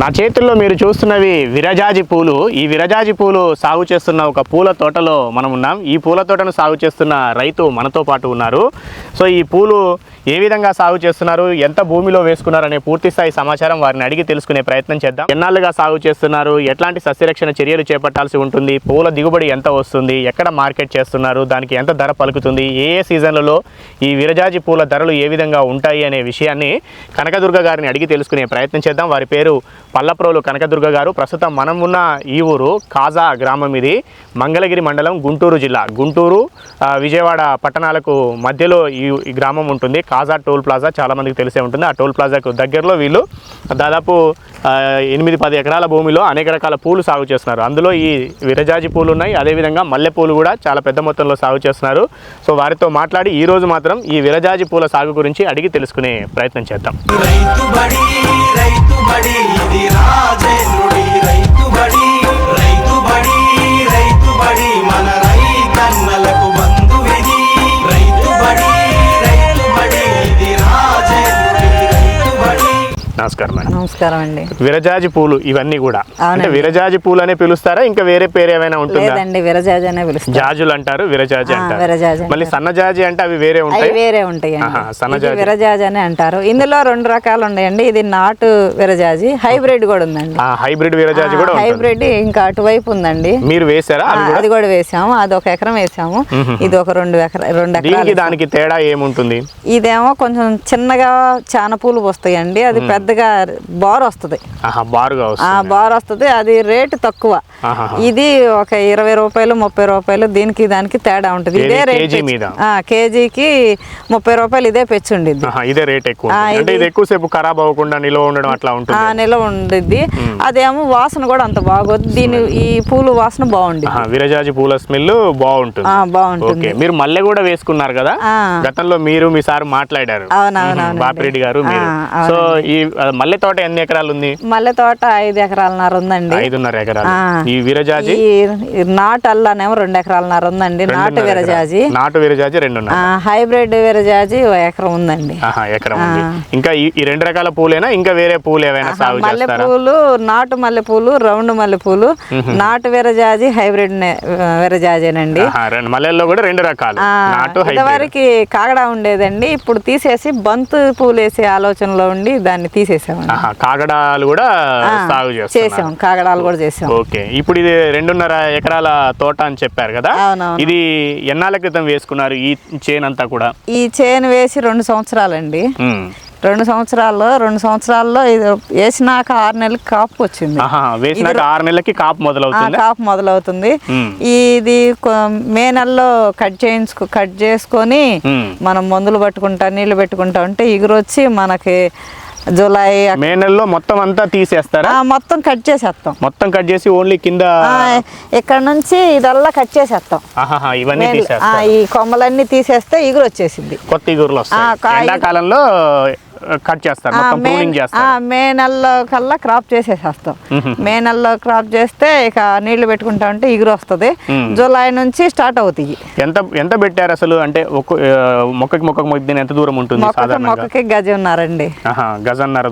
నా చేతుల్లో మీరు చూస్తున్నవి విరజాజి పూలు. ఈ విరజాజి పూలు సాగు చేస్తున్న ఒక పూల తోటలో మనం ఉన్నాం. ఈ పూల తోటను సాగు చేస్తున్న రైతు మనతో పాటు ఉన్నారు. సో ఈ పూలు ఏ విధంగా సాగు చేస్తున్నారు? ఎంత భూమిలో వేసుకున్నారనే పూర్తి స్థాయి సమాచారం వారిని అడిగి తెలుసుకునే ప్రయత్నం చేద్దాం. ఎన్నాళ్ళుగా సాగు చేస్తున్నారు? ఎట్లాంటి సస్యరక్షణ చర్యలు చేపట్టాల్సి ఉంటుంది? పూల దిగుబడి ఎంత వస్తుంది? ఎక్కడ మార్కెట్ చేస్తున్నారు? దానికి ఎంత ధర పలుకుతుంది? ఏ ఏ సీజన్లలో ఈ విరజాజి పూల ధరలు ఏ విధంగా ఉంటాయి అనే విషయాన్ని కనకదుర్గ గారిని అడిగి తెలుసుకునే ప్రయత్నం చేద్దాం. వారి పేరు పల్లప్రోలు కనకదుర్గ గారు. ప్రస్తుతం మనం ఉన్న ఈ ఊరు కాజా గ్రామం ఇది. మంగళగిరి మండలం గుంటూరు జిల్లా. గుంటూరు విజయవాడ పట్టణాలకు మధ్యలో ఈ గ్రామం ఉంటుంది. కాజా టోల్ ప్లాజా చాలా మందికి తెలిసే ఉంటుంది. ఆ టోల్ ప్లాజాకు దగ్గరలో వీళ్ళు దాదాపు ఎనిమిది పది ఎకరాల భూమిలో అనేక రకాల పూలు సాగు చేస్తున్నారు. అందులో ఈ విరజాజి పూలు ఉన్నాయి. అదేవిధంగా మల్లె పూలు కూడా చాలా పెద్ద మొత్తంలో సాగు చేస్తున్నారు. సో వారితో మాట్లాడి ఈ రోజు మాత్రం ఈ విరజాజి పూల సాగు గురించి అడిగి తెలుసుకునే ప్రయత్నం చేద్దాం. రైతు బడి రైతు బడి ఇది రాజేంద్రుడి రైతు బడి నమస్కారం అండి. నమస్కారం అండి. విరజాజి పూలు ఇవన్నీ కూడా. అంటే. విరజాజి పూలు అనే పిలుస్తారా? ఇంకా వేరే పేరు ఏమైనా ఉంటుందా? లేదండి విరజాజి అనే పిలుస్తారు. జాజులు అంటారు విరజాజి అంటారు. విరజాజి మళ్ళీ. సన్నజాజి అంటే అవి వేరే ఉంటాయి? వేరే ఉంటాయి సన్నజాజి. విరజాజి అని అంటారు. ఇందులో రెండు రకాలు ఉన్నాయండి. ఇది నాటు విరజాజి హైబ్రిడ్ కూడా ఉందండి. ఆ హైబ్రిడ్ విరజాజి కూడా హైబ్రిడ్ ఇంకా అటువైపు ఉందండి. మీరు వేసారా అది కూడా? వేసాము. అది ఒక ఎకరం వేసాము. ఇది ఒక రెండు ఎకర రెండు దీనికి ఎకరాలు దానికి తేడా ఏముంటుంది? ఇదేమో కొంచెం చిన్నగా చాన పూలు వస్తాయండి అది పెద్దగా బార్ వస్తుంది. బార్ వస్తుంది అది రేటు తక్కువ. ఇది ఒక ఇరవై రూపాయలు ముప్పై రూపాయలు దీనికి దానికి తేడా ఉంటుంది? ఇదే రేట్ కేజీకి ముప్పై రూపాయలు ఇదే పెచ్చు ఇదే రేట్ ఎక్కువ ఖరాబ్ అవ్వకుండా నిల్వ ఉండడం అట్లా ఆ ఉంటుంది నిల ఉండిద్ది. అదేమో వాసన కూడా అంత బాగోదు. దీని ఈ పూలు వాసన ఆహా, విరజాజి పూల స్మెల్ బాగుంటుంది. బాగుంటుంది. మీరు మల్లె కూడా వేసుకున్నారు కదా. గతంలో మీరు మీ సార్ మాట్లాడారు. బాపిరెడ్డి గారు సో ఈ మల్లె తోట ఎన్ని ఎకరాలు ఉంది? మల్లె తోట ఐదు ఎకరాలన్నర ఉందండి. ఐదున్నర ఎకరాలు. ఈ విరజాజి? నాటు అల్లానేమో రెండు ఎకరాలన్నర ఉందండి. నాటు విరజాజి. నాటు విరజాజి ఆ, హైబ్రిడ్ విరజాజి ఎకరం ఉందండి. ఎకరం ఉంది. ఇంకా ఈ రెండు రకాల పూలేనా? ఇంకా వేరే పూలు ఏమైనా సాగు చేస్తారా? మల్లెపూలు నాటు మల్లెపూలు రౌండ్ మల్లెపూలు నాటు విరజాజి హైబ్రిడ్ నే- విరజాజేనండి. రెండు మల్లెల్లో కూడా రెండు రకాలు. నాటు ఇదివరకు కాగడా ఉండేదండి. ఇప్పుడు తీసేసి బంతు పూలు వేసే ఆలోచనలో ఉండి దాన్ని తీసేసామండి ఆహా, కాగడాలు కూడా సాగు చేసాం కాగడాలు కూడా చేసాం ఓకే ఇప్పుడు ఇది రెండున్నర ఎకరాల తోట అని చెప్పారు కదా. ఇది ఎన్నాళ్ళ క్రితం వేసుకున్నారు ఈ చేను అంతా కూడా? ఈ చేను వేసి రెండు సంవత్సరాలండి. రెండు సంవత్సరాల్లో రెండు సంవత్సరాల్లో ఇది వేసినాక ఆరు నెలలకి కాపుకి వచ్చింది. వేసినాక ఆరు నెలలకి కాపు మొదలవుతుంది? కాపు మొదలవుతుంది. ఇది మే నెలలో కట్ చేయించుకో కట్ చేసుకొని. మనం మందులు పట్టుకుంటా నీళ్ళు పెట్టుకుంటా ఉంటే ఎగురొచ్చి మనకి జూలై మే నెలలో మొత్తం అంతా తీసేస్తారా? మొత్తం కట్ చేసేస్తాం. మొత్తం కట్ చేసి ఓన్లీ కింద ఇక్కడ నుంచి ఇదల్లా కట్ చేసేస్తాం. ఇవన్నీ ఈ కొమ్మలన్నీ తీసేస్తే ఎగురు వచ్చేసింది కొత్త ఇగురులు వస్తాయి ఎండాకాలంలో కట్ చేస్తారు. మొత్తం ప్రూనింగ్ చేస్తారు. మే నెలలో కల్లా క్రాప్ చేసేసేస్తాం. మే నెలలో క్రాప్ చేస్తే ఇక నీళ్ళు పెట్టుకుంటా ఉంటే ఎగురు వస్తుంది. జూలై నుంచి స్టార్ట్ అవుతాయి. ఎంత ఎంత పెట్టారు అసలు? అంటే ఒక్క ఆ, మొక్కకి మొక్కకి మధ్య ఎంత దూరం ఉంటుంది మొక్కకి సాధారణంగా? మొక్కకి గజ ఉన్నారండి ఆహా, గజన్నర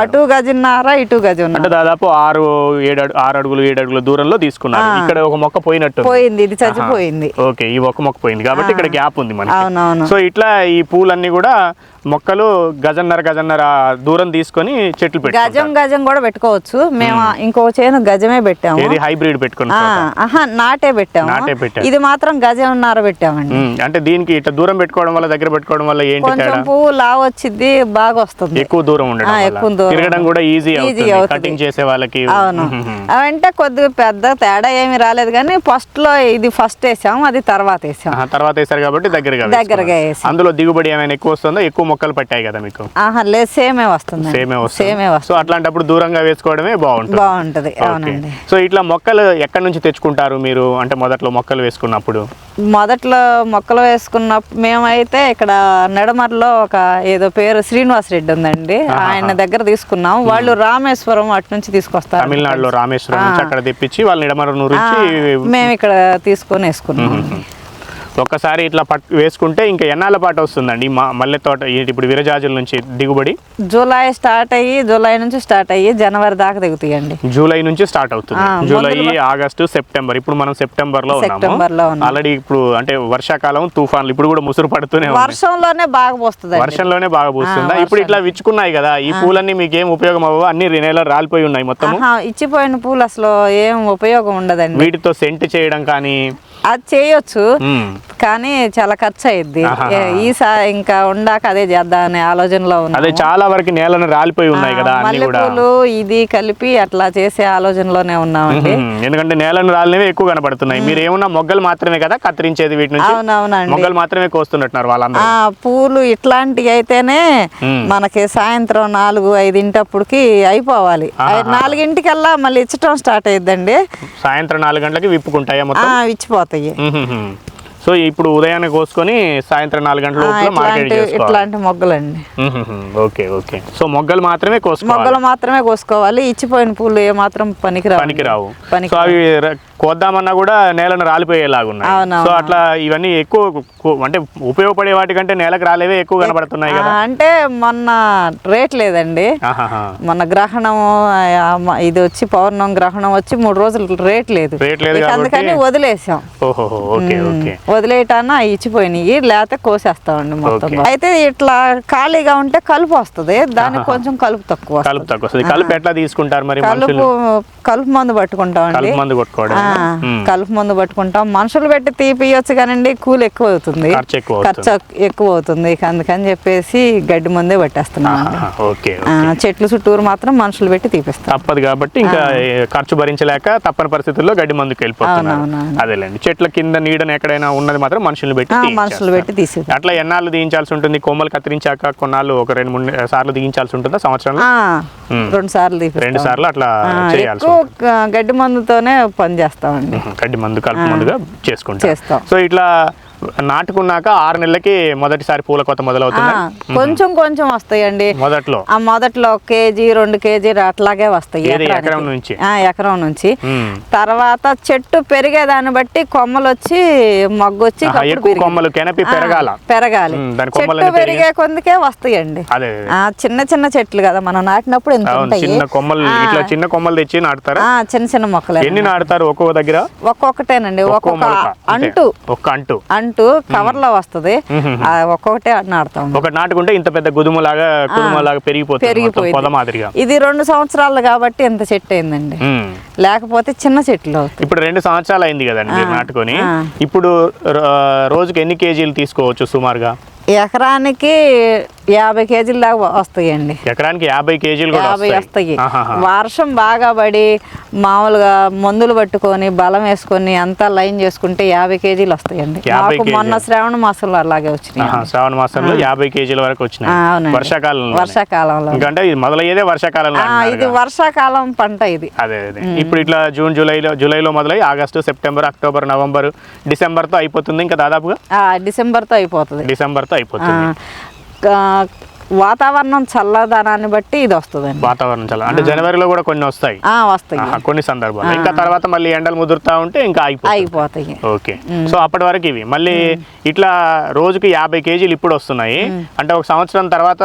అటు గజన్నారా ఇటు గజ ఉన్నారు అంటే దాదాపు ఆరు ఏడు ఆరు అడుగులు ఏడు అడుగుల దూరంలో తీసుకున్నారు. ఇక్కడ ఒక మొక్క పోయినట్టు పోయింది ఇది చచ్చిపోయింది. ఓకే ఈ ఒక్క మొక్క పోయింది. కాబట్టి ఇక్కడ గ్యాప్ ఉంది మనకి. సో ఇట్లా ఈ పూలన్నీ కూడా మొక్కలు గజన్నర గజన్నర దూరం తీసుకొని చెట్లు గజం పెట్టుకుంటారు. గజం కూడా పెట్టుకోవచ్చు. మేము ఇంకో చేను గజమే పెట్టాము. ఏది హైబ్రిడ్ పెట్టుకున్న నాటే పెట్టాము. నాటే. ఇది మాత్రం గజంన్నర పెట్టామండి. అంటే దీనికి ఇట్లా దూరం పెట్టుకోవడం వల్ల దగ్గర పెట్టుకోవడం వల్ల ఏంటి కొంచెం తేడా? పువ్వు లావు వచ్చింది బాగా వస్తుంది. ఎక్కువ దూరం ఉండడం. ఎక్కువ దూరం తిరగడం కూడా ఈజీ అవుతుంది. కటింగ్ చేసే వాళ్ళకి. అవును. అవంటే కొద్దిగా పెద్ద తేడా ఏమి రాలేదు కానీ ఫస్ట్లో ఇది ఫస్ట్ వేసాం అది తర్వాత వేసాం ఆహా, తర్వాత వేసారు కాబట్టి దగ్గరగా దగ్గరగా. అందులో దిగుబడి ఏమైనా ఎక్కువ వస్తుందో? ఎక్కువ మొక్కలు పట్టాయి కదా మీకు? ఆహా లేదు సేమే వస్తుంది. సేమే వస్తుంది. సేమే సో అట్లాంటప్పుడు దూరంగా వేసుకోవడమే బాగుంటుంది. బాగుంటది. అవునండి. సో ఇట్లా మొక్కలు ఎక్కడి నుంచి తెచ్చుకుంటారు మీరు? అంటే మొదట్లో మొక్కలు వేసుకున్నప్పుడు? మొదట్లో మొక్కలు వేసుకున్నప్పుడు మేమైతే ఇక్కడ నెడమర్లో ఒక ఏదో పేరు శ్రీనివాస్ రెడ్డి ఉందండి. ఆయన దగ్గర తీసుకున్నాం. వాళ్ళు రామేశ్వరం అటు నుంచి తీసుకొస్తారు. తమిళనాడులో రామేశ్వరం నుంచి అక్కడ తెప్పించి వాళ్ళని ఇడమర నూరించి మేము ఇక్కడ తీసుకొని వేసుకున్నాం. ఒక్కసారి ఇట్లా పట్ వేసుకుంటే ఇంకా ఎన్నాళ్ళ పాటు వస్తుందండి? మ- మల్లె తోట ఇప్పుడు విరజాజుల నుంచి దిగుబడి? జూలై స్టార్ట్ అయ్యి జూలై నుంచి స్టార్ట్ అయ్యి జనవరి దాకా దిగుతాయండి. జూలై నుంచి స్టార్ట్ అవుతుంది. July August September. ఇప్పుడు మనం సెప్టెంబర్లో. ఆల్రెడీ ఇప్పుడు అంటే వర్షాకాలం తుఫాన్లు ఇప్పుడు కూడా ముసురు పడుతూనే వర్షంలోనే బాగా పోస్తుంది వర్షంలోనే బాగా పూస్తుందా? ఇప్పుడు ఇట్లా విచ్చుకున్నాయి కదా ఈ పూలన్నీ మీకు ఏం ఉపయోగం అవ్వవు? అన్ని నేల రాలిపోయి ఉన్నాయి మొత్తము. ఇచ్చిపోయిన పూలు అసలు ఏం ఉపయోగం ఉండదండి. వీటితో సెంట్ చేయడం కానీ అది చేయొచ్చు. కానీ చాలా ఖర్చు అయ్యిద్ది ఆహాహా. ఈసారి ఇంకా ఉండాక అదే చేద్దాం అనే ఆలోచనలో అదే ఉన్నాము. చాలా వరకు నేలను రాలిపోయి ఉన్నాయి కదా మల్లెపూలు ఇది కలిపి అట్లా చేసే ఆలోచనలోనే ఉన్నామండి. ఎందుకంటే నేలను రాలినవి ఎక్కువ కనపడుతున్నాయి. మీరు ఏమన్నా మొగ్గలు మాత్రమే కదా కత్తిరించేది వీటి నుంచి? అవునవునండి. మొగ్గలు మాత్రమే కోస్తున్నట్టున్నారు వాళ్ళందరూ. ఆ పూలు ఇట్లాంటివి అయితేనే. మనకి సాయంత్రం నాలుగు ఐదింటప్పటికి అయిపోవాలి. నాలుగింటికల్లా మళ్ళీ ఇచ్చటం స్టార్ట్ అయ్యిద్దండి సాయంత్రం నాలుగు గంటలకి విప్పుకుంటాయా మొత్తం? ఇచ్చిపోతాయి మ్మ్. సో ఇప్పుడు ఉదయాన్నే కోసుకొని సాయంత్రం నాలుగు గంటల లోపల మార్కెట్ ఇట్లాంటి మొగ్గలండి. Okay okay. సో మొగ్గలు మాత్రమే కోసుకోవాలి. మొగ్గలు మాత్రమే కోసుకోవాలి. ఇచ్చిపోయిన పూలు ఏ మాత్రం పనికిరావు. పనికిరావు. పనికి సో అవి కోద్దామన్నా కూడా నేలను రాలిపోయేలాగా ఉన్నాయి. అవునవును. సో అట్లా ఇవన్నీ ఎక్కువ అంటే ఉపయోగపడే వాటికంటే నేలకు రాలేవే ఎక్కువ కనబడుతున్నాయి కదా. అంటే మొన్న రేట్ లేదండి. మొన్న గ్రహణం ఇది వచ్చి పౌర్ణం గ్రహణం వచ్చి మూడు రోజులు రేట్ లేదు. రేట్ లేదు అందుకని వదిలేసాం. ఓహో ఓకే ఓకే. వదిలేయటాన ఇచ్చిపోయినాయి. లేకపోతే కోసేస్తామండి మొత్తం. అయితే ఇట్లా ఖాళీగా ఉంటే కలుపు వస్తుంది. దానికి కొంచెం కలుపు తక్కువ. కలుపు తక్కువ కలుపు ఎట్లా తీసుకుంటారు మరి కలుపు కలుపు మందు పట్టుకుంటామండి. కలుపు మందు కొట్టుకోవడం ఆ, కలుపు మందు పట్టుకుంటాం. మనుషులు పెట్టి తీపియొచ్చు కానండి కూలి ఎక్కువ అవుతుంది ఖర్చు ఎక్కువ అవుతుంది. అందుకని చెప్పేసి గడ్డి మందే పట్టేస్తున్నాం అండి చెట్లు చుట్టూరు మాత్రం మనుషులు పెట్టి తీపిస్తాం. తప్పదు కాబట్టి ఇంకా ఖర్చు భరించలేక తప్పని పరిస్థితుల్లో గడ్డి మందుకు వెళ్ళిపోతున్నారు. అదేలేండి. చెట్ల కింద నీడన ఎక్కడైనా ఉన్నది మాత్రం మనుషులు పెట్టి. మనుషులు పెట్టి తీసి అట్లా ఎన్నాళ్ళు తీయించాల్సి ఉంటుంది? కొమ్మలు కత్తిరించాక కొన్నాళ్ళు ఒక రెండు మూడు సార్లు తీయించాల్సి ఉంటుందా సంవత్సరంలో. రెండు సార్లు రెండు సార్లు అట్లా చేయాల్సి గడ్డి మందుతోనే పని చేస్తామండి. గడ్డి మందు కలుపు మందుగా చేసుకుంటాం. సో ఇట్లా నాటుకున్నాక ఆరు నెలలకి మొదటిసారి పూల కొత్త మొదలవుతుంది కొంచెం కొంచెం వస్తాయండి. మొదట్లో? ఆ మొదట్లో ఒక కేజీ రెండు కేజీ అట్లాగే వస్తాయి. ఎకరం నుంచి? ఆ, ఎకరం నుంచి. తర్వాత చెట్టు పెరిగేదాన్ని బట్టి కొమ్మలు వచ్చి మొగ్గు వచ్చి ఎక్కువ కొమ్మలు కెనపి పెరగాల? పెరగాలి. చెట్టు పెరిగే కొందుకే వస్తాయండి. చిన్న చిన్న చెట్లు కదా మనం నాటినప్పుడు ఎంత చిన్న కొమ్మలు ఇట్లా చిన్న కొమ్మలు తెచ్చి నాటుతారా చిన్న చిన్న మొక్కలు ఎన్ని నాటుతారు ఒక్కొక్క దగ్గర? ఒక్కొక్కటేనండి ఒక్కో ఒక్కొక్క. అంటూ. ఒక్క అంటు. అంటూ కవర్లో వస్తుంది. ఒక్కొక్కటే నాడతాం ఒకటి నాటుకుంటే ఇంత పెద్ద గుదుములాగా కుదుమలాగా పెరిగిపోతుంది పొద మాదిరిగా. ఇది రెండు సంవత్సరాలు కాబట్టి ఇంత చెట్టు అయిందండి. లేకపోతే చిన్న చెట్లు ఇప్పుడు రెండు సంవత్సరాలు అయింది కదండి నాటుకొని. ఇప్పుడు రోజుకి ఎన్ని కేజీలు తీసుకోవచ్చు సుమారుగా? ఎకరానికి యాభై కేజీల దాకా వస్తాయండి. ఎకరానికి యాభై కేజీలు కూడా యాభై వస్తాయి. వర్షం బాగా పడి మామూలుగా మందులు పట్టుకొని బలం వేసుకొని అంతా లైన్ చేసుకుంటే యాభై కేజీలు వస్తాయండి. మాకు మొన్న శ్రావణ మాసంలో అలాగే వచ్చినాయి. శ్రావణ మాసంలో యాభై కేజీల వరకు వచ్చినాయి. అవునండి. వర్షాకాలంలో ఇది మొదలయ్యేదే వర్షాకాలంలో ఇది. వర్షాకాలం పంట ఇది. అదే అదే ఇప్పుడు ఇట్లా జూన్ జూలైలో జూలైలో మొదలై ఆగస్టు సెప్టెంబర్ అక్టోబర్ నవంబర్ డిసెంబర్తో అయిపోతుంది ఇంకా దాదాపుగా? ఆ, డిసెంబర్తో అయిపోతుంది. డిసెంబర్తో ఆ, అయిపోతుంది. వాతావరణం చల్లదనాన్ని బట్టి ఇది వస్తుందండి. వాతావరణం చాలా అంటే జనవరిలో కూడా కొన్ని వస్తాయి. వస్తాయి. కొన్ని సందర్భాలు ఇంకా తర్వాత మళ్ళీ ఎండలు ముదురుతా ఉంటే ఇంకా అయిపోతాయి. ఓకే. సో అప్పటి వరకు ఇవి. మళ్ళీ ఇట్లా రోజుకి యాభై కేజీలు ఇప్పుడు వస్తున్నాయి. అంటే ఒక సంవత్సరం తర్వాత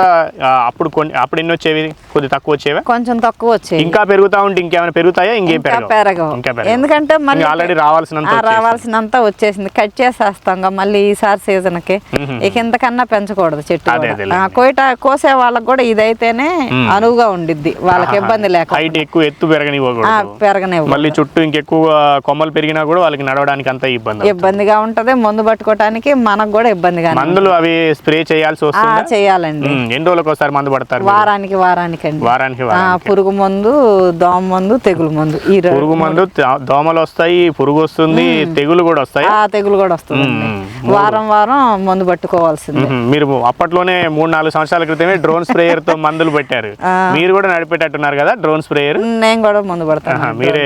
అప్పుడు కొన్ని అప్పుడు ఎన్ని వచ్చేవి? కొద్ది తక్కువ వచ్చేవా? కొంచెం తక్కువ వచ్చాయి ఇంకా పెరుగుతా ఉంటే ఇంకేమైనా పెరుగుతాయా? ఇంకేం పెరగవు. ఎందుకంటే మళ్ళీ ఆల్రెడీ రావాల్సినంత. రావాల్సినంత వచ్చేసింది. కట్ చేసేస్తాం మళ్ళీ ఈసారి సీజన్కి. మ్మ్. ఇక ఇంతకన్నా పెంచకూడదు చెట్టు కోయట కోసే వాళ్ళకి కూడా ఇదైతేనే అనువుగా ఉండిద్ది. వాళ్ళకి ఇబ్బంది లేక హైట్ ఎక్కువ ఎత్తు పెరగనివ్వకూడదు. పెరగనివ్వ మళ్ళీ చుట్టూ ఇంకెక్కువ కొమ్మలు పెరిగినా కూడా వాళ్ళకి నడవడానికి అంత ఇబ్బంది. ఇబ్బందిగా ఉంటది మందు పట్టుకోవటానికి మనకు కూడా ఇబ్బందిగా మందులు అవి స్ప్రే చేయాల్సి వస్తుందా? చేయాలండి. ఎన్ని రోజులకు ఒకసారి మందు పడతారు? వారానికి వారానికి అండి. వారానికి పురుగు మందు దోమ మందు తెగులు మందు. ఈ పురుగు మందు దోమలు వస్తాయి పురుగు వస్తుంది తెగులు కూడా వస్తాయి? ఆ తెగులు కూడా వస్తుందండి. వారం వారం మందు పట్టుకోవాల్సిందే. మీరు అప్పట్లోనే మూడు నాలుగు సంవత్సరాల క్రితమే డ్రోన్ స్ప్రేయర్తో మందులు పెట్టారు. మీరు కూడా నడిపేటట్టున్నారు కదా డ్రోన్ స్ప్రేయర్? నేను కూడా మందు పడతాను. మీరే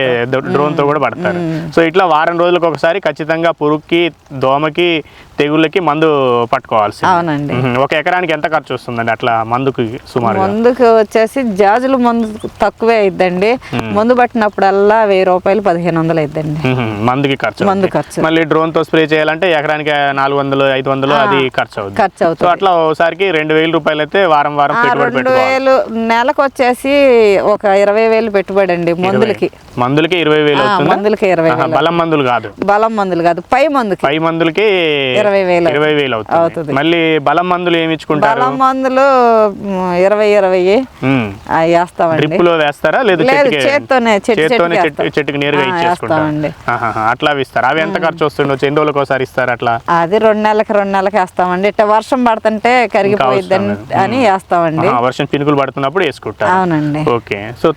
డ్రోన్తో. కూడా పడతారు. సో ఇట్లా వారం రోజులకు ఒకసారి ఖచ్చితంగా పురుగుకి దోమకి తెగుళ్ళకి మందు పట్టుకోవాల్సి అవునండి. ఒక ఎకరానికి ఎంత ఖర్చు వస్తుందండి అట్లా మందుకి సుమారుగా? మందుకు వచ్చేసి జాజులు మందు తక్కువే అయిద్దండి. మందు పట్టినప్పుడల్లా వెయ్యి రూపాయలు పదిహేను వందలు అయిద్దండి. మందుకి ఖర్చు మందు. ఖర్చు. మళ్ళీ డ్రోన్తో స్ప్రే చేయాలంటే ఎకరానికి నాలుగు వందలు ఐదు వందలు అది ఖర్చు అవుతుంది ఖర్చు అవుతుంది. అట్లా ఓసారికి రెండు వేల రూపాయలు అయితే వారం వారం రెండు వేలు నెలకు వచ్చేసి ఒక ఇరవై వేలు పెట్టుబడి అండి మందులకి. మందులకి ఇరవై వేలు మందులకి ఇరవై బలం మందులు కాదు. బలం మందులు కాదు పై మందుకి. పై మందులకి ఇరవై వేలు ఇరవై వేలు అవుతుంది. మళ్ళీ బలం మందులు ఏమి ఇచ్చుకుంటారు? బలం మందులు ఇరవై ఇరవై వేస్తామండి. డ్రిప్లో వేస్తారా? లేదు చేత్తోనే, చేత్తోనే చెట్టుకి చెట్టు వేస్తాం. చెట్టుకి నేరుగా. ఆహాహా, అట్లా అవి ఇస్తారు అవి ఎంత ఖర్చు వస్తుండొచ్చు? ఎన్ని రోజులకు ఒకసారి ఇస్తారు అట్లా? అది రెండు నెలలకి రెండు నెలలకి వేస్తామండి. ఇట్లా వర్షం పడుతుంటే కరిగిపోయిద్దని అని వేస్తామండి. వర్షం పినుకులు పడుతున్నప్పుడు వేసుకుంటారు. అవునండి. ఓకే. సో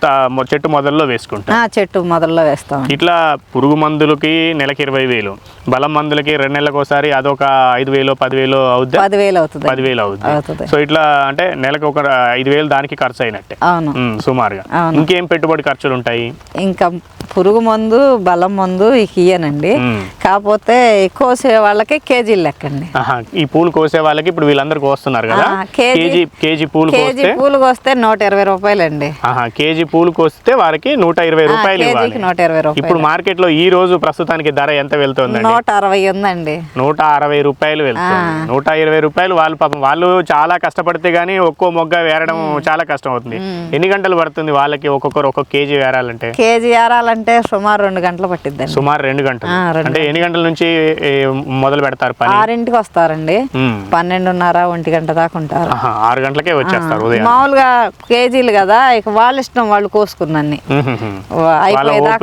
చెట్టు మొదల్లో వేసుకుంటారు. ఆ, చెట్టు మొదల్లో వేస్తామండి. ఇట్లా పురుగు మందులకి నెలకి ఇరవై వేలు. బలం మందులకి రెండు నెలలకు ఒకసారి అదొక ఐదు వేలు పదివేలు అవుద్దా? పదివేలు అవుతుంది. పదివేలు అవుద్ది? అవుతుంది. సో ఇట్లా అంటే నెలకు ఒక ఐదు వేలు దానికి ఖర్చు అయినట్టే. అవును. సుమారుగా. ఇంకేం పెట్టుబడి ఖర్చులు ఉంటాయి? ఇంకా పురుగు మందు బలం మందు ఇయ్యనండి. కాకపోతే కోసే వాళ్ళకి కేజీలు లెక్కండి. ఈ పూలు కోసే వాళ్ళకి ఇప్పుడు వీళ్ళందరూ కోస్తున్నారు కదా? కేజీ- కేజీ పూలు కేజీ పూలు కోస్తే నూట ఇరవై రూపాయలండి. ఆహా కేజీ పూలు కోస్తే వారికి నూట ఇరవై రూపాయలు నూట ఇరవై ఇప్పుడు రూపాయలు. మార్కెట్లో ఈ రోజు ప్రస్తుతానికి ధర ఎంత వెళ్తుందండి? నూట అరవై ఉందండి. నూట అరవై రూపాయలు వెళ్తుంది. నూట ఇరవై రూపాయలు వాళ్ళు పాపం వాళ్ళు చాలా కష్టపడితే గానీ ఒక్కో మొగ్గ వేరడం చాలా కష్టం అవుతుంది ఎన్ని గంటలు పడుతుంది వాళ్ళకి ఒక్కొక్కరు ఒక్కొక్క కేజీ వేరాలంటే? కేజీ ఏరాలంటే సుమారు రెండు గంటలు పట్టిద్దండి. సుమారు రెండు గంటలు. అంటే ఎన్ని గంటల. నుంచి మొదలు పెడతారు పని? ఆరింటికి వస్తారండి. పన్నెండున్నర ఒంటి గంట దాకా ఉంటారు. ఆరు గంటలకే వచ్చేస్తారు మామూలుగా కేజీలు కదా ఇక వాళ్ళ ఇష్టం వాళ్ళు. వా- వాళ్ళ అయిపోయేదాకా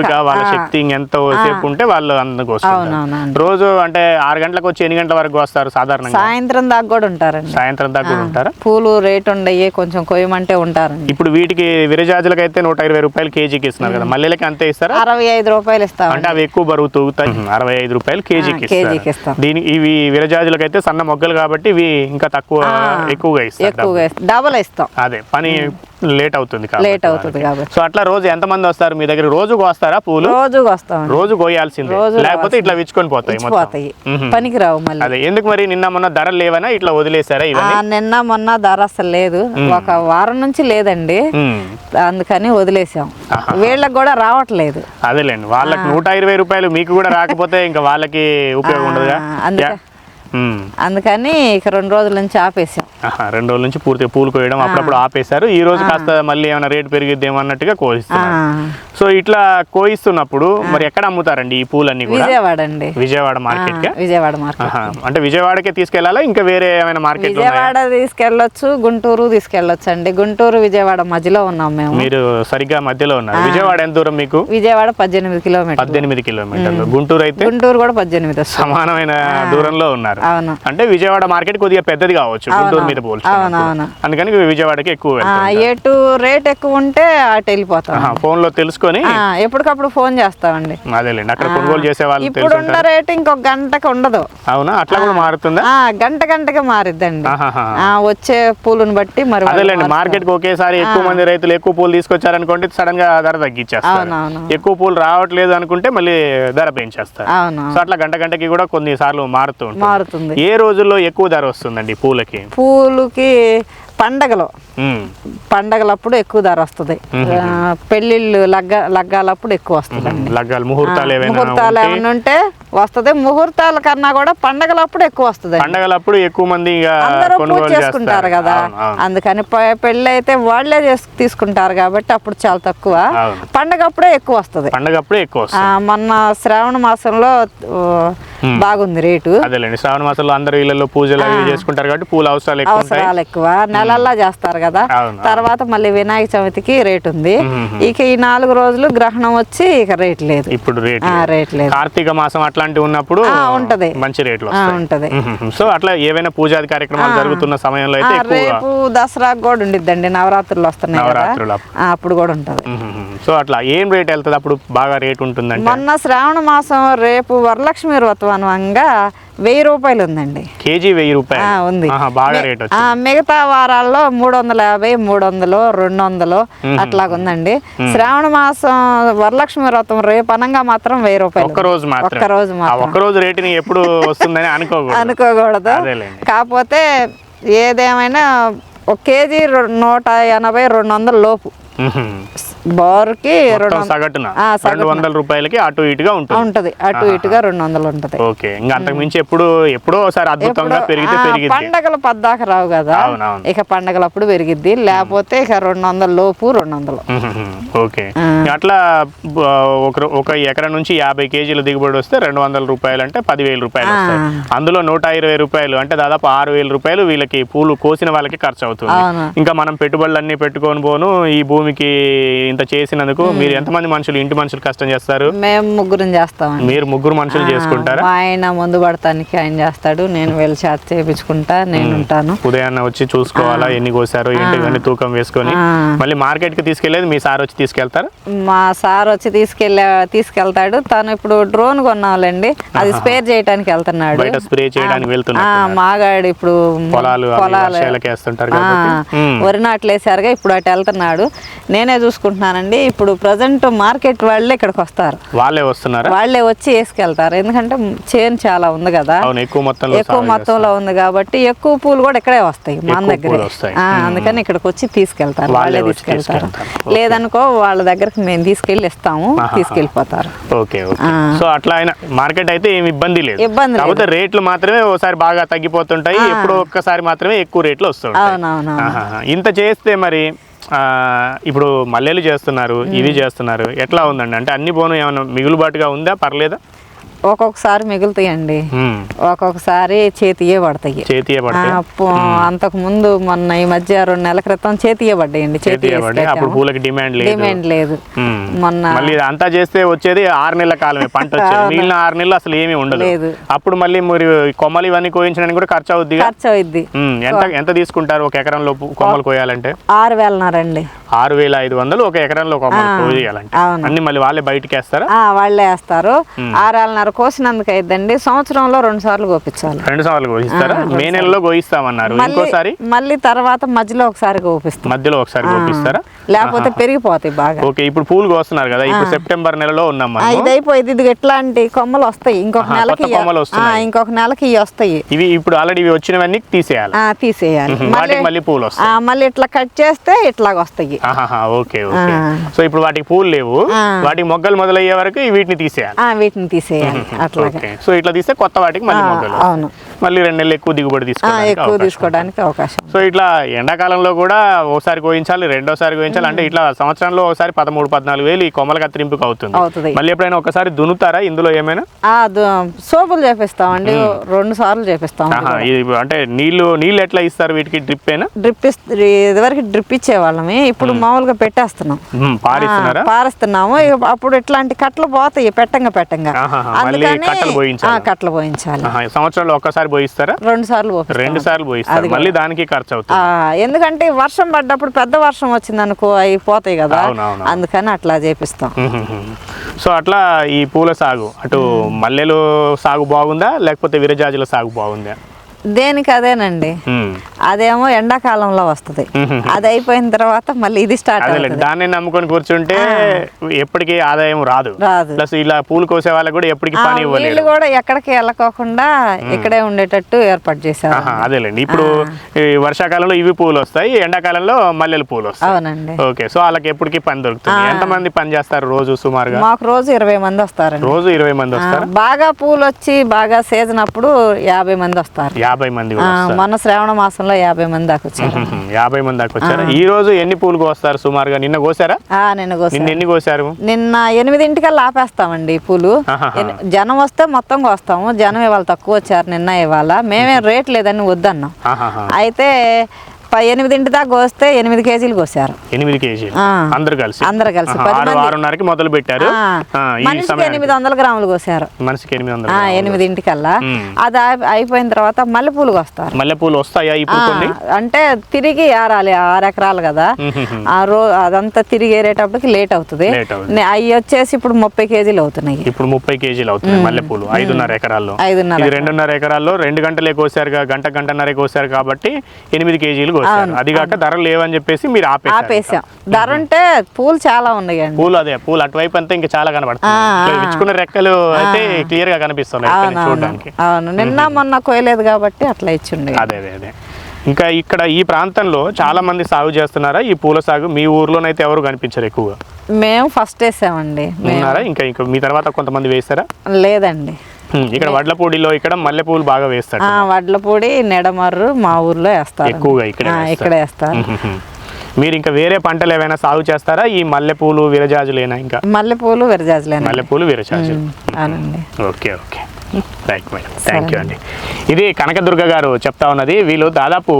శక్తి ఎంత సేపు ఉంటే వాళ్ళు అందుకు అవునవునండి. రోజు అంటే ఆరు గంటలకు వచ్చి ఎన్ని గంటల వరకు వస్తారు సాధారణంగా? సాయంత్రం దాకా కూడా ఉంటారండి. సాయంత్రం దాకా కూడా ఉంటారా? పూలు రేట్ ఉండయి కొంచెం కొయ్యమంటే ఉంటారండి. ఇప్పుడు వీటికి విరజాజులకు అయితే నూట ఇరవై రూపాయలు కేజీకి ఇస్తున్నారు కదా. మల్లెలకి అంతే ఇస్తారా? అరవై ఐదు రూపాయలు ఇస్తామండి. అంటే అవి ఎక్కువ బరువు తూగుతాయి అరవై ఐదు రూపాయలు కేజీకి ఆ, కేజీకి ఇస్తాం. దీని ఇవి విరజాజులకు అయితే సన్న మొగ్గలు కాబట్టి ఇవి ఇంకా తక్కువ ఎక్కువగా ఇస్తారు ఎక్కువగా. డబల్. ఇస్తాం. అదే పని లేట్ అవుతుంది కాబట్టి లేట్ అవుతుంది. కాబట్టి. సో అట్లా రోజు ఎంత మంది వస్తారు? మీ దగ్గర రోజు కోస్తారా పూలు? రోజు వస్తామండి రోజు కోయాల్సిందే. లేకపోతే ఇట్లా విచ్చుకొని పోతాయి పోతాయి. పనికి రావు మళ్ళీ. అదే. ఎందుకు మరి నిన్న మొన్న ధరలు లేవనా? ఇట్లా వదిలేసారా నిన్న మొన్న ధర అసలు లేదు. ఒక వారం నుంచి లేదండి. అందుకని వదిలేసాం. వీళ్ళకి కూడా రావట్లేదు. అదేలేండి. వాళ్ళకి నూట ఇరవై రూపాయలు మీకు కూడా రాకపోతే ఇంకా వాళ్ళకి ఉపయోగం ఉండదుగా. అందుకని ఇక రెండు రోజుల నుంచి ఆపేసాం. రెండు రోజుల నుంచి పూర్తిగా పూలు కోయడం అప్పుడప్పుడు ఆపేశారు. ఈ రోజు కాస్త మళ్ళీ ఏమైనా రేటు పెరిగిద్దేమో అన్నట్టుగా కోయిస్తున్నారు. సో ఇట్లా కోయిస్తున్నప్పుడు మరి ఎక్కడ అమ్ముతారండి ఈ పూలన్నీ కూడా? విజయవాడ అండి. విజయవాడ మార్కెట్ విజయవాడ మార్కెట్ అంటే విజయవాడకే తీసుకెళ్ళాలా? ఇంకా వేరే ఏమైనా మార్కెట్ విజయవాడ తీసుకెళ్ళొచ్చు గుంటూరు తీసుకెళ్ళొచ్చు అండి గుంటూరు విజయవాడ మధ్యలో ఉన్నాం మేము. మీరు సరిగ్గా మధ్యలో ఉన్నారు. విజయవాడ ఎంత దూరం మీకు? విజయవాడ పద్దెనిమిది కిలోమీటర్లు. పద్దెనిమిది కిలోమీటర్లు. గుంటూరు అయితే గుంటూరు కూడా పద్దెనిమిది సమానమైన దూరంలో ఉన్నారు. అవును. అంటే విజయవాడ మార్కెట్ కొద్దిగా పెద్దది కావచ్చు గుంటూరు మీద. అందుకని విజయవాడకి ఎక్కువ ఎటు రేట్ ఎక్కువ ఉంటే అటు వెళ్ళిపోతాం. ఫోన్లో తెలుసుకొని ఎప్పటికప్పుడు ఫోన్ చేస్తామండి. అదేలేండి అక్కడ కొనుగోలు చేసే వాళ్ళు ఇప్పుడున్న తెలుసుంటారు. రేట్ ఇంకొక గంటకు ఉండదు. అవునా? అట్లా కూడా మారుతుందా? గంట గంటకి మారిద్దండి. వచ్చే పూలను బట్టి మరి అదేలేండి. మార్కెట్కి ఒకేసారి ఎక్కువ మంది రైతులు ఎక్కువ పూలు తీసుకొచ్చారనుకోండి సడన్గా ధర తగ్గించేస్తారు. ఎక్కువ పూలు రావట్లేదు అనుకుంటే మళ్ళీ ధర పెంచేస్తారు. సో అట్లా గంట గంటకి కూడా కొన్ని సార్లు మారుతూ ఉంటుంది. ఏ రోజుల్లో ఎక్కువ ధర వస్తుందండి పూలకి? పూలుకి పండగలు. పండగలప్పుడు ఎక్కువ ధర వస్తుంది. ఆ, పెళ్ళిళ్ళు లగ్గ లగ్గాలప్పుడు ఎక్కువ వస్తుంది లగ్గాలు ముహూర్తాలు ముహూర్తాలు ఏమైనా ఉంటే వస్తుంది. ముహూర్తాల కన్నా కూడా పండగలప్పుడు ఎక్కువ వస్తుంది. పండగలప్పుడు ఎక్కువ మంది అందరూ పూజ చేసుకుంటారు కదా. అందుకని పెళ్ళి అయితే వాళ్ళే తీసుకుంటారు కాబట్టి అప్పుడు చాలా తక్కువ. అవును. పండగ అప్పుడే ఎక్కువ వస్తుంది. పండగప్పుడే ఎక్కువ మొన్న శ్రావణ మాసంలో బాగుంది రేటు. అదేలేండి. శ్రావణ మాసంలో అందరు ఇళ్ళలో పూజలు చేసుకుంటారు కాబట్టి పూల అవసరాలు అవసరాలు ఎక్కువ. నెలల్లా చేస్తారు కదా. తర్వాత మళ్ళీ వినాయక చవితికి రేట్ ఉంది. ఇక ఈ నాలుగు రోజులు గ్రహణం వచ్చి ఇక రేట్ లేదు. ఇప్పుడు రేట్ లేదు. కార్తీక మాసం అట్లాంటివి ఉన్నప్పుడు ఉంటది. మంచి రేట్లు ఉంటది. సో అట్లా ఏవైనా పూజాది కార్యక్రమాలు జరుగుతున్న సమయంలో అయితే రేపు దసరాకు కూడా ఉండిద్దండి. నవరాత్రులు వస్తున్నాయి కదా. అప్పుడు. కూడా ఉంటది. సో అట్లా ఏం రేట్ వెళ్తుంది అప్పుడు బాగా రేట్ ఉంటుందంటే? మొన్న శ్రావణ మాసం రేపు వరలక్ష్మి వ్రతం అనగా వెయ్యి రూపాయలు ఉందండి. కేజీ వెయ్యి రూపాయలు? ఉంది. బాగా రేట్ మిగతా వారాల్లో మూడు వందల యాభై మూడు వందలు రెండు వందలు అట్లాగుందండి శ్రావణ మాసం వరలక్ష్మి వ్రతం రేపు అనంగా మాత్రం వెయ్యి రూపాయలు ఒక్క రోజు మాత్రం ఒక్క రోజు ఒక్క రేటుని ఎప్పుడు వస్తుందని అనుకోకూడదు. కాకపోతే ఏదేమైనా ఒక కేజీ నూట ఎనభై రెండు వందల లోపు. బోర్కి సగటున. రెండు. వందల రూపాయలకి అటు ఇటుగా ఉంటుంది. ఉంటది. అటు ఇటుగా రెండు వందలు ఉంటది. ఓకే. ఇంకా అంతకు మించి ఎప్పుడు ఎప్పుడో ఒకసారి అద్భుతంగా పెరిగితే ఆ, పెరిగిద్ది. పండగలు పద్దాక రావు కదా. ఇక పండగలప్పుడు పెరిగిద్ది. లేకపోతే ఇక రెండు వందల లోపు రెండు వందలు. ఓకే. అట్లా ఒక ఒక ఎకరం నుంచి యాభై కేజీల దిగుబడి వస్తే రెండు వందల రూపాయలు అంటే పదివేల రూపాయలు వస్తాయి. అందులో నూట ఇరవై రూపాయలు అంటే దాదాపు ఆరు వేల రూపాయలు వీళ్ళకి పూలు కోసిన వాళ్ళకి ఖర్చు అవుతుంది. ఇంకా మనం పెట్టుబడులు అన్ని పెట్టుకొని పోను ఈ భూమికి ఇంత చేసినందుకు మీరు ఎంతమంది మనుషులు ఇంటి మనుషులు కష్టం చేస్తారు? మేము ముగ్గురం చేస్తామండి. మీరు ముగ్గురు మనుషులు చేసుకుంటారా? ఆయన ముందు పడటానికి ఆయన చేస్తాడు నేను వెళ్ళి చేత చేయించుకుంటా నేను ఉంటాను. ఉదయాన్నే వచ్చి చూసుకోవాలా ఎన్ని కోసారో ఏంటి ఇవన్నీ తూకం వేసుకొని. మళ్ళీ మార్కెట్కి తీసుకెళ్ళేది మీ సార్ వచ్చి తీసుకెళ్తారు? మా సార్ వచ్చి తీసుకెళ్ళా తీసుకెళ్తాడు. తను ఇప్పుడు డ్రోన్ కొన్నావులేండి అది స్పేర్ చేయడానికి వెళ్తున్నాడు. బయట స్ప్రే చేయడానికి ఆ, వెళ్తున్నారు మాగాడు ఇప్పుడు పొలాలు ఉమ్. వరి నాట్లు వేసారుగా ఇప్పుడు అటు వెళ్తున్నాడు. నేనే చూసుకుంటున్నానండి ఇప్పుడు ప్రజెంట్ మార్కెట్ వాళ్ళే ఇక్కడికి వస్తారు. వాళ్ళే వస్తున్నారా? వాళ్ళే వచ్చి వేసుకెళ్తారు. ఎందుకంటే చేను చాలా ఉంది కదా. ఎక్కువ మొత్తంలో ఎక్కువ మొత్తంలో ఉంది కాబట్టి ఎక్కువ పూలు కూడా ఇక్కడే వస్తాయి మన దగ్గరే. వస్తాయి. అందుకని ఇక్కడికి వచ్చి తీసుకెళ్తారు. వాళ్ళే తీసుకెళ్తారు. లేదనుకో వాళ్ళ దగ్గరికి మేము తీసుకెళ్ళి ఇస్తాము. తీసుకెళ్ళిపోతారు. Okay okay. సో అట్లా అయినా మార్కెట్ అయితే ఏమి ఇబ్బంది లేదు. ఇబ్బంది. కాకపోతే రేట్లు మాత్రమే ఓసారి బాగా తగ్గిపోతుంటాయి. ఎప్పుడో ఒక్కసారి మాత్రమే ఎక్కువ రేట్లు వస్తుంటాయి. ఆహాహా. ఇంత చేస్తే మరి ఇప్పుడు మల్లెలు చేస్తున్నారు ఇవి చేస్తున్నారు. ఎట్లా ఉందండి? అంటే అన్ని పోను ఏమైనా మిగులుబాటుగా ఉందా? పర్లేదా? ఒక్కొక్కసారి మిగులుతాయండి. ఒక్కొక్కసారి చేతియే పడతాయి. అంతకు ముందు మొన్న ఈ మధ్య రెండు నెలల క్రితం చేతియే పడ్డాయండి. అప్పుడు పూలకి డిమాండ్ లేదు. డిమాండ్ లేదు. మొన్న మళ్ళీ అంతా చేస్తే వచ్చేది ఆరు నెలల కాలమే పంట వచ్చేది. మిగిలిన ఆరు నెలలు అసలు ఏమీ ఉండదు. లేదు. అప్పుడు మళ్ళీ మరి కొమ్మలు ఇవన్నీ కోయించడానికి కూడా ఖర్చు అవుద్ది ఖర్చు అవుద్ది ఎంత ఎంత తీసుకుంటారు ఒక ఎకరంలో పు- కొమ్మలు కోయాలంటే? ఆరు వేలన్నారండి ఆరు వేల ఐదు వందలు ఒక ఎకరంలో కొమ్మలు కోయాలంటే. అన్ని మళ్ళీ వాళ్ళే బయటకి వేస్తారా వాళ్ళే వేస్తారు. ఆరేళ్ళన్నర కోసినందుకు అయిద్దండి. సంవత్సరంలో రెండు సార్లు కోపించాలి రెండు సార్లు కోయిస్తారా మే నెలలో కోయిస్తామన్నారు. మళ్ళీ ఇంకోసారి? మళ్ళీ తర్వాత మధ్యలో ఒకసారి కోపిస్తాం. మధ్యలో ఒకసారి కోపిస్తారా? లేకపోతే పెరిగిపోతాయి బాగా. ఓకే ఇప్పుడు పూలు కోస్తున్నారు కదా ఇప్పుడు సెప్టెంబర్ నెలలో ఉన్నాం ఇది అయిపోయింది ఇది ఎట్లాంటి కొమ్మలు వస్తాయి. ఇంకొక నెలకి కొమ్మలు ఆ, వస్తున్నాయి. ఇంకొక నెలకి ఇవి వస్తాయి. ఇవి ఇప్పుడు ఆల్రెడీ ఇవి వచ్చినవన్నీ తీసేయాలి. ఆ, తీసేయాలి. వాటికి మళ్ళీ పూలు వస్తాయి. ఆ, మళ్ళీ ఇట్లా కట్ చేస్తే ఇట్లాగ వస్తాయి. Okay okay. సో ఇప్పుడు వాటికి పూలు లేవు. వాటికి మొగ్గలు మొదలయ్యే వరకు వీటిని తీసేయాలి. ఆ, వీటిని తీసేయాలి. అట్లాగా. ఓకే. సో ఇట్లా తీస్తే కొత్త వాటికి మళ్ళీ అవును. మళ్ళీ రెండు నెలలు ఎక్కువ దిగుబడి తీసుకోవడానికి ఎక్కువ అవకాశం. తీసుకోవడానికి అవకాశం సో ఇట్లా ఎండాకాలంలో కూడా ఓసారి కోయించాలి రెండోసారి కోయించాలి అంటే ఇట్లా సంవత్సరంలో ఒకసారి పదమూడు పద్నాలుగు వేలు ఈ కొమ్మల కత్తిరింపుకి అవుతుంది. మళ్ళీ ఎప్పుడైనా ఒకసారి దున్నుతారా? ఇందులో ఏమైనా? సోపులు చేపిస్తామండి రెండు సార్లు చేపిస్తాం అంటే నీళ్ళు నీళ్ళు ఎట్లా ఇస్తారు వీటికి? డ్రిప్ అయినా డ్రిప్ ఇదివరకు డ్రిప్ ఇచ్చేవాళ్ళమి ఇప్పుడు మామూలుగా పెట్టేస్తున్నాం. పారుస్తున్నాము. అప్పుడు ఇట్లాంటి కట్టలు పోతాయి పెట్టంగా పెట్టంగా. కట్టలు పోయించాలా? సంవత్సరంలో ఒక్కసారి పోయిస్తారా? రెండు సార్లు. రెండు సార్లు పోయిస్తారు? మళ్ళీ దానికి ఖర్చు అవుతుంది. ఎందుకంటే వర్షం పడ్డప్పుడు పెద్ద వర్షం వచ్చింది అనుకో అవి పోతాయి కదా. అందుకని అట్లా చేపిస్తాం. సో అట్లా ఈ పూల సాగు అటు మల్లెలు సాగు బాగుందా? లేకపోతే విరజాజుల సాగు బాగుందా? దేనికి అదేనండి. అదేమో ఎండాకాలంలో వస్తుంది. అది అయిపోయిన తర్వాత మళ్ళీ ఇది స్టార్ట్ దాన్ని నమ్ముకొని కూర్చుంటే ఎప్పటికీ ఆదాయం రాదు. రాదు. ప్లస్ ఇలా పూలు కోసే వాళ్ళకి కూడా ఎప్పటికీ పని వీళ్ళు ఇవ్వలేరు. కూడా ఎక్కడికి వెళ్ళకోకుండా ఇక్కడే ఉండేటట్టు ఏర్పాటు చేశారు అదేలేండి. ఇప్పుడు వర్షాకాలంలో ఇవి పూలు వస్తాయి ఎండాకాలంలో మల్లెలు పూలు వస్తాయి. అవునండి. ఓకే సో వాళ్ళకి ఎప్పటికీ పని దొరుకుతుంది. ఎంతమంది పని చేస్తారు రోజు సుమారుగా? మాకు రోజు ఇరవై మంది వస్తారండి. రోజు ఇరవై మంది వస్తారు? బాగా పూలు వచ్చి బాగా సీజన్ అప్పుడు యాభై మంది వస్తారు. యాభై మంది మొన్న శ్రావణ మాసంలో యాభై మంది దాకా వచ్చారు. యాభై మంది దాకా వచ్చారు? ఈ రోజు ఎన్ని పూలు కోస్తారు సుమారుగా? నిన్న కోసారా? నిన్న కోసారు. నిన్న ఎన్ని కోసారు? నిన్న ఎనిమిదింటికల్లా ఆపేస్తామండి పూలు. జనం వస్తే మొత్తం కోస్తాము. జనం ఇవాళ తక్కువ వచ్చారు నిన్న ఇవాళ. మేమే రేట్ లేదని వద్దన్నాం. అయితే ఎనిమిదింటి దాకా కోస్తే ఎనిమిది కేజీలు కోసారు. ఎనిమిది కేజీలు. అందరు కలిసి. అందరు కలిసి. ఆరున్నరకి మొదలు పెట్టారు. మనిషికి ఎనిమిది వందల గ్రాములు కోసారు. మనిషికి ఎనిమిది వందలు ఎనిమిదింటికల్లా. అది అయిపోయిన తర్వాత మల్లెపూలు వస్తారు మల్లెపూలు వస్తాయా ఇప్పుడు అంటే తిరిగి ఏరాలి ఆరు ఎకరాలు కదా. ఆ రో అదంతా తిరిగి ఏరేటప్పటికి లేట్ అవుతుంది. అవి వచ్చేసి ఇప్పుడు ముప్పై కేజీలు అవుతున్నాయి. ఇప్పుడు ముప్పై కేజీలు అవుతుంది మల్లెపూలు ఐదున్నర ఎకరాల్లో. ఐదున్నర రెండున్నర ఎకరాల్లో రెండు గంటలే కోసారు గంట గంటన్నర కోసారు కాబట్టి ఎనిమిది కేజీలు కోసారు అది కాక ధరలు లేవని చెప్పేసి మీరు ఆపేసాం ధర ఉంటే పూలు చాలా ఉన్నాయండి. పూలు అదే పూలు అటువైపు అంతా ఇంకా చాలా కనబడుతుంది. విచ్చుకున్న రెక్కలు అయితే క్లియర్గా కనిపిస్తున్నాయి చూడడానికి. అవును. నిన్న మొన్న కోయలేదు కాబట్టి అట్లా ఇచ్చిండే అదే అదే అదే. ఇంకా ఇక్కడ ఈ ప్రాంతంలో చాలా మంది సాగు చేస్తున్నారా? ఈ పూల సాగు మీ ఊర్లోనైతే ఎవరు కనిపించరు ఎక్కువగా? మేము ఫస్ట్ వేసామండి. ఇంకా ఇంకా మీ తర్వాత కొంతమంది వేస్తారా? లేదండి. ఇక్కడ వడ్లపూడిలో ఇక్కడ మల్లెపూలు బాగా వేస్తాడు ఆ, వడ్లపూడి నెడమర్రు మా ఊర్లో వేస్తారు. ఎక్కువగా ఇక్కడే వేస్తారు. ఇక్కడ వేస్తారు. మీరు ఇంకా వేరే పంటలు ఏమైనా సాగు చేస్తారా? ఈ మల్లెపూలు విరజాజులేనా ఇంకా? మల్లెపూలు విరజాజులేనండి మల్లెపూలు విరజాజులు. Okay okay. Right madam thank you అండి. ఇది కనకదుర్గ గారు చెప్తా ఉన్నది. వీళ్ళు దాదాపు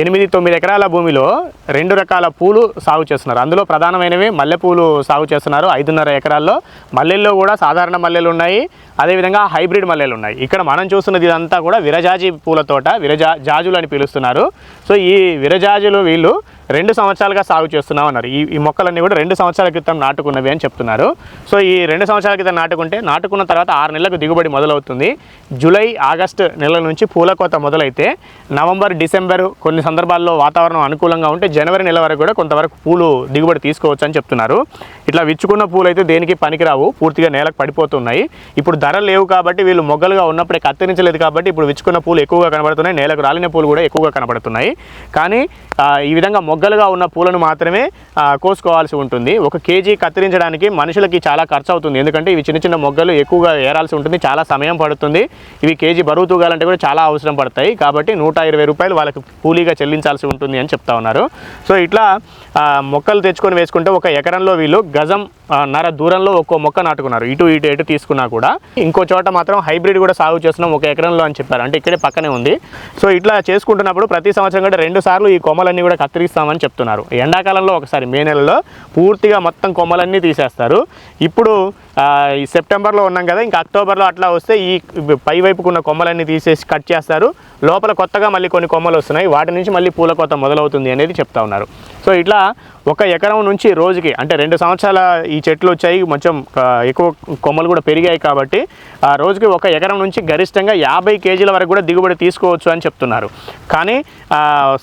ఎనిమిది తొమ్మిది ఎకరాల భూమిలో రెండు రకాల పూలు సాగు చేస్తున్నారు. అందులో ప్రధానమైనవి మల్లెపూలు సాగు చేస్తున్నారు ఐదున్నర ఎకరాల్లో. మల్లెల్లో కూడా సాధారణ మల్లెలు ఉన్నాయి. అదేవిధంగా హైబ్రిడ్ మల్లెలు ఉన్నాయి. ఇక్కడ మనం చూస్తున్నది ఇదంతా కూడా విరజాజి పూల తోట విరజా జాజులు అని పిలుస్తున్నారు. సో ఈ విరజాజులు వీళ్ళు రెండు సంవత్సరాలుగా సాగు చేస్తున్నాం అన్నారు. ఈ ఈ మొక్కలన్నీ కూడా రెండు సంవత్సరాల క్రితం నాటుకున్నవి అని చెప్తున్నారు. సో ఈ రెండు సంవత్సరాల క్రితం నాటుకుంటే నాటుకున్న తర్వాత ఆరు నెలలకు దిగుబడి మొదలవుతుంది. జూలై ఆగస్టు నెలల నుంచి పూల కోత మొదలైతే నవంబర్ డిసెంబర్ కొన్ని సందర్భాల్లో వాతావరణం అనుకూలంగా ఉంటే జనవరి నెల వరకు కూడా కొంతవరకు పూలు దిగుబడి తీసుకోవచ్చు అని చెప్తున్నారు. ఇట్లా విచ్చుకున్న పూలు అయితే దేనికి పనికిరావు పూర్తిగా నేలకు పడిపోతున్నాయి. ఇప్పుడు ధరలు లేవు కాబట్టి వీళ్ళు మొగ్గలుగా ఉన్నప్పుడే కత్తిరించలేదు కాబట్టి ఇప్పుడు విచ్చుకున్న పూలు ఎక్కువగా కనబడుతున్నాయి నేలకు రాలిన పూలు కూడా ఎక్కువగా కనబడుతున్నాయి. కానీ ఈ విధంగా మొగ్గలుగా ఉన్న పూలను మాత్రమే కోసుకోవాల్సి ఉంటుంది. ఒక కేజీ కత్తిరించడానికి మనుషులకి చాలా ఖర్చు అవుతుంది ఎందుకంటే ఇవి చిన్న చిన్న మొగ్గలు ఎక్కువగా ఏరాల్సి ఉంటుంది చాలా సమయం పడుతుంది. ఇవి కేజీ బరువు తూగాలంటే కూడా చాలా అవసరం పడతాయి. కాబట్టి నూట ఇరవై రూపాయలు వాళ్ళకి కూలీగా చెల్లించాల్సి ఉంటుంది అని చెప్తా ఉన్నారు. సో ఇట్లా మొక్కలు తెచ్చుకొని వేసుకుంటే ఒక ఎకరంలో వీళ్ళు గజం నర దూరంలో ఒక్కో మొక్క నాటుకున్నారు. ఇటు ఇటు ఎటు తీసుకున్నా కూడా. ఇంకో చోట మాత్రం హైబ్రిడ్ కూడా సాగు చేస్తున్నాం ఒక ఎకరంలో అని చెప్పారు. అంటే ఇక్కడే పక్కనే ఉంది. సో ఇట్లా చేసుకుంటున్నప్పుడు ప్రతి సంవత్సరం కూడా రెండు సార్లు ఈ కొమ్మలన్నీ కూడా కత్తిరిస్తామని చెప్తున్నారు. ఎండాకాలంలో ఒకసారి మే నెలలో పూర్తిగా మొత్తం కొమ్మలన్నీ తీసేస్తారు. ఇప్పుడు ఈ సెప్టెంబర్లో ఉన్నాం కదా ఇంకా అక్టోబర్లో అట్లా వస్తే ఈ పై వైపుకున్న కొమ్మలన్నీ తీసేసి కట్ చేస్తారు. లోపల కొత్తగా మళ్ళీ కొన్ని కొమ్మలు వస్తున్నాయి. వాటి నుంచి మళ్ళీ పూల కొత్త మొదలవుతుంది అనేది చెప్తా ఉన్నారు. సో ఇట్లా ఒక ఎకరం నుంచి రోజుకి అంటే రెండు సంవత్సరాల ఈ చెట్లు వచ్చాయి కొంచెం ఎక్కువ కొమ్మలు కూడా పెరిగాయి కాబట్టి ఆ రోజుకి ఒక ఎకరం నుంచి గరిష్టంగా యాభై కేజీల వరకు కూడా దిగుబడి తీసుకోవచ్చు అని చెప్తున్నారు. కానీ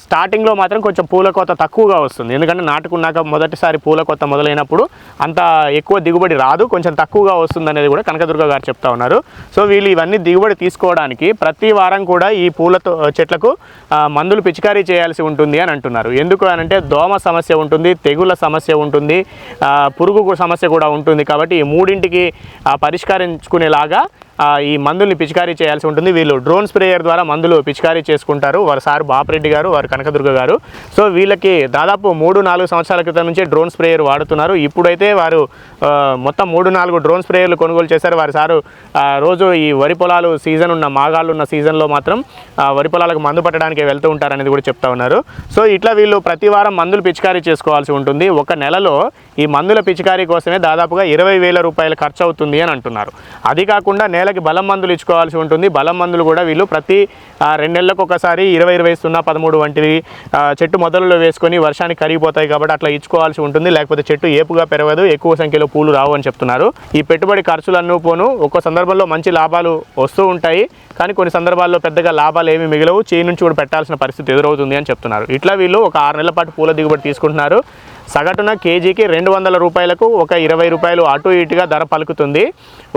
స్టార్టింగ్లో మాత్రం కొంచెం పూల కోత తక్కువగా వస్తుంది. ఎందుకంటే నాటుకున్నాక మొదటిసారి పూల కోత మొదలైనప్పుడు అంత ఎక్కువ దిగుబడి రాదు కొంచెం తక్కువగా వస్తుంది అనేది కూడా కనకదుర్గ గారు చెప్తా ఉన్నారు. సో వీళ్ళు ఇవన్నీ దిగుబడి తీసుకోవడానికి ప్రతి వారం కూడా ఈ పూలతో చెట్లకు మందులు పిచికారీ చేయాల్సి ఉంటుంది అని అంటున్నారు. ఎందుకు అని అంటే దోమ సమస్య ఉంటుంది తెగుళ్ళ సమస్య ఉంటుంది ఆ, పురుగు సమస్య కూడా ఉంటుంది కాబట్టి ఈ మూడింటికి పరిష్కరించుకునేలాగా ఈ మందుల్ని పిచికారీ చేయాల్సి ఉంటుంది. వీళ్ళు డ్రోన్ స్ప్రేయర్ ద్వారా మందులు పిచికారీ చేసుకుంటారు. వారు సార్ బాపిరెడ్డి గారు వారు కనకదుర్గ గారు. సో వీళ్ళకి దాదాపు మూడు నాలుగు సంవత్సరాల క్రితం నుంచే డ్రోన్ స్ప్రేయర్ వాడుతున్నారు. ఇప్పుడైతే వారు మొత్తం మూడు నాలుగు డ్రోన్ స్ప్రేయర్లు కొనుగోలు చేశారు. వారి సారు రోజు ఈ వరి పొలాలు సీజన్ ఉన్న మాగాళ్ళు ఉన్న సీజన్లో మాత్రం వరి పొలాలకు మందు పట్టడానికి వెళ్తూ ఉంటారనేది కూడా చెప్తా ఉన్నారు. సో ఇట్లా వీళ్ళు ప్రతి వారం మందులు పిచికారీ చేసుకోవాల్సి ఉంటుంది. ఒక నెలలో ఈ మందుల పిచికారీ కోసమే దాదాపుగా ఇరవై వేల రూపాయలు ఖర్చు అవుతుంది అని అంటున్నారు. అది కాకుండా నెల వీళ్ళకి బలం మందులు ఇచ్చుకోవాల్సి ఉంటుంది. బలం మందులు కూడా వీళ్ళు ప్రతి రెండు నెలలకు ఒకసారి ఇరవై ఇరవై సున్నా పదమూడు వంటివి చెట్టు మొదలలో వేసుకొని వర్షానికి కరిగిపోతాయి కాబట్టి అట్లా ఇచ్చుకోవాల్సి ఉంటుంది. లేకపోతే చెట్టు ఏపుగా పెరగదు ఎక్కువ సంఖ్యలో పూలు రావు అని చెప్తున్నారు. ఈ పెట్టుబడి ఖర్చులన్నీ పోను ఒక్కో సందర్భంలో మంచి లాభాలు వస్తూ ఉంటాయి. కానీ కొన్ని సందర్భాల్లో పెద్దగా లాభాలు ఏమి మిగలవు. చేయి నుంచి కూడా పెట్టాల్సిన పరిస్థితి ఎదురవుతుంది అని చెప్తున్నారు. ఇట్లా వీళ్ళు ఒక ఆరు నెలల పాటు పూల దిగుబడి తీసుకుంటున్నారు. సగటున కేజీకి రెండు వందల రూపాయలకు ఒక ఇరవై రూపాయలు అటు ఇటుగా ధర పలుకుతుంది.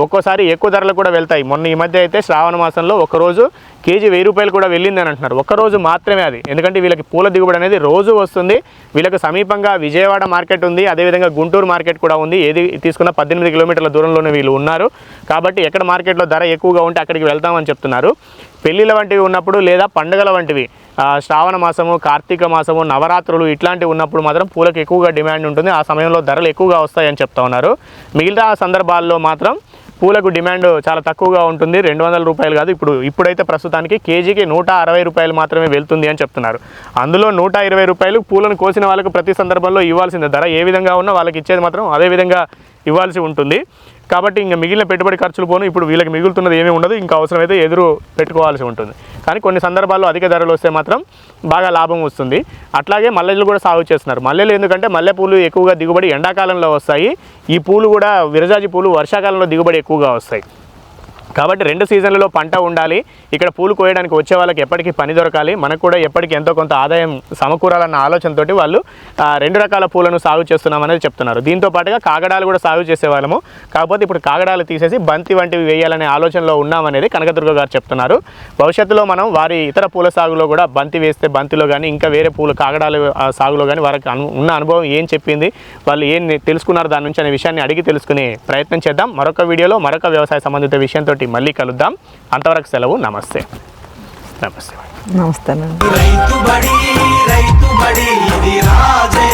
ఒక్కోసారి ఎక్కువ ధరలు కూడా వెళ్తాయి. మొన్న ఈ మధ్య అయితే శ్రావణ మాసంలో ఒకరోజు కేజీ వెయ్యి రూపాయలు కూడా వెళ్ళింది అని అంటున్నారు. ఒక్కరోజు మాత్రమే అది. ఎందుకంటే వీళ్ళకి పూల దిగుబడి అనేది రోజు వస్తుంది. వీళ్ళకి సమీపంగా విజయవాడ మార్కెట్ ఉంది. అదేవిధంగా గుంటూరు మార్కెట్ కూడా ఉంది. ఏది తీసుకున్న పద్దెనిమిది కిలోమీటర్ల దూరంలోనే వీళ్ళు ఉన్నారు. కాబట్టి ఎక్కడ మార్కెట్లో ధర ఎక్కువగా ఉంటే అక్కడికి వెళ్తామని చెప్తున్నారు. పెళ్ళిళ్ళ వంటివి ఉన్నప్పుడు లేదా పండుగల వంటివి శ్రావణ మాసము కార్తీక మాసము నవరాత్రులు ఇట్లాంటివి ఉన్నప్పుడు మాత్రం పూలకు ఎక్కువగా డిమాండ్ ఉంటుంది. ఆ సమయంలో ధరలు ఎక్కువగా వస్తాయని చెప్తా ఉన్నారు. మిగతా సందర్భాల్లో మాత్రం పూలకు డిమాండ్ చాలా తక్కువగా ఉంటుంది. రెండు వందల రూపాయలు కాదు ఇప్పుడు ఇప్పుడైతే ప్రస్తుతానికి కేజీకి నూట అరవై రూపాయలు మాత్రమే వెళ్తుంది అని చెప్తున్నారు. అందులో నూట ఇరవై రూపాయలు పూలను కోసిన వాళ్ళకు ప్రతి సందర్భంలో ఇవ్వాల్సిన ధర ఏ విధంగా ఉన్నా వాళ్ళకి ఇచ్చేది మాత్రం అదే విధంగా ఇవ్వాల్సి ఉంటుంది. కాబట్టి ఇంకా మిగిలిన పెట్టుబడి ఖర్చులు పోను. ఇప్పుడు వీళ్ళకి మిగులుతున్నది ఏమీ ఉండదు. ఇంకా అవసరమైతే ఎదురు పెట్టుకోవాల్సి ఉంటుంది. కానీ కొన్ని సందర్భాల్లో అధిక ధరలు వస్తే మాత్రం బాగా లాభం వస్తుంది. అట్లాగే మల్లెలు కూడా సాగు చేస్తున్నారు. మల్లెలు ఎందుకంటే మల్లెపూలు ఎక్కువగా దిగుబడి ఎండాకాలంలో వస్తాయి. ఈ పూలు కూడా విరజాజి పూలు వర్షాకాలంలో దిగుబడి ఎక్కువగా వస్తాయి. కాబట్టి రెండు సీజన్లలో పంట ఉండాలి. ఇక్కడ పూలు కోయడానికి వచ్చే వాళ్ళకి ఎప్పటికీ పని దొరకాలి. మనకు కూడా ఎప్పటికీ ఎంతో కొంత ఆదాయం సమకూరాలన్న ఆలోచనతోటి వాళ్ళు రెండు రకాల పూలను సాగు చేస్తున్నామనేది చెప్తున్నారు. దీంతో పాటుగా కాగడాలు కూడా సాగు చేసేవాళ్ళము. కాకపోతే ఇప్పుడు కాగడాలు తీసేసి బంతి వంటివి వేయాలనే ఆలోచనలో ఉన్నామనేది కనకదుర్గ గారు చెప్తున్నారు. భవిష్యత్తులో మనం వారి ఇతర పూల సాగులో కూడా బంతి వేస్తే బంతిలో కానీ ఇంకా వేరే పూల కాగడాలు సాగులో కానీ వారికి అను ఉన్న అనుభవం ఏం చెప్పింది వాళ్ళు ఏం తెలుసుకున్నారు దాని నుంచి అనే విషయాన్ని అడిగి తెలుసుకునే ప్రయత్నం చేద్దాం. మరొక వీడియోలో మరొక వ్యవసాయ సంబంధిత విషయంతో మళ్ళీ కలుద్దాం. అంతవరకు సెలవు. నమస్తే. నమస్తే. నమస్తేనండి రైతు బడి రైతు బడి ఇది రాజే.